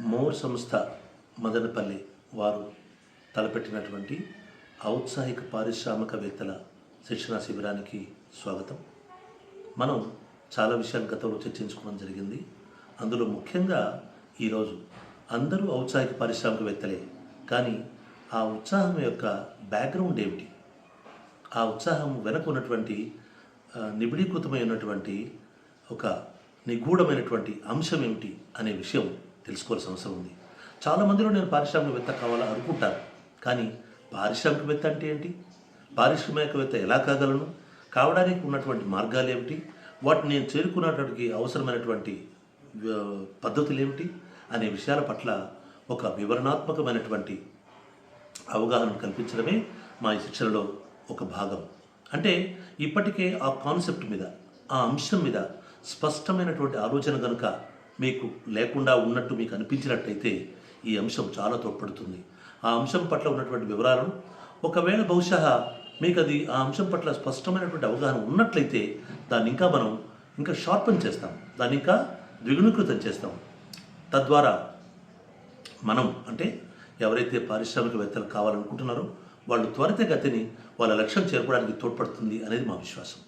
More సంస్థ మదనపల్లి వారు తలపెట్టినటువంటి ఔత్సాహిక పారిశ్రామికవేత్తల శిక్షణా శిబిరానికి స్వాగతం. మనం చాలా విషయాలు గతంలో చర్చించుకోవడం జరిగింది. అందులో ముఖ్యంగా ఈరోజు అందరూ ఔత్సాహిక పారిశ్రామికవేత్తలే. కానీ ఆ ఉత్సాహం యొక్క బ్యాక్గ్రౌండ్ ఏమిటి? ఆ ఉత్సాహం వెనక ఉన్నటువంటి నిబిడీకృతమై నిబిడీకృతమైనటువంటి ఒక నిగూఢమైనటువంటి అంశం ఏమిటి అనే విషయం తెలుసుకోవాల్సిన అవసరం ఉంది. చాలా మందిలో నేను పారిశ్రామికవేత్త కావాలని అనుకుంటాను. కానీ పారిశ్రామికవేత్త అంటే ఏంటి? పారిశ్రామికవేత్త ఎలా కాగలను? కావడానికి ఉన్నటువంటి మార్గాలు ఏమిటి? వాటిని నేను చేరుకున్నటువంటి అవసరమైనటువంటి పద్ధతులు ఏమిటి? అనే విషయాల పట్ల ఒక వివరణాత్మకమైనటువంటి అవగాహన కల్పించడమే మా ఈ శిక్షణలో ఒక భాగం. అంటే ఇప్పటికే ఆ కాన్సెప్ట్ మీద ఆ అంశం మీద స్పష్టమైనటువంటి ఆలోచన కనుక మీకు లేకుండా ఉన్నట్టు మీకు అనిపించినట్టయితే ఈ అంశం చాలా తోడ్పడుతుంది. ఆ అంశం పట్ల ఉన్నటువంటి వివరాలను ఒకవేళ బహుశా మీకు అది ఆ అంశం పట్ల స్పష్టమైనటువంటి అవగాహన ఉన్నట్లయితే దాన్ని ఇంకా మనం ఇంకా షార్పన్ చేస్తాం. దాన్ని ఇంకా ద్విగుణీకృతం చేస్తాం. తద్వారా మనం అంటే ఎవరైతే పారిశ్రామికవేత్తలు కావాలనుకుంటున్నారో వాళ్ళు త్వరితగతిని వాళ్ళ లక్ష్యం చేరుకోవడానికి తోడ్పడుతుంది అనేది మా విశ్వాసం.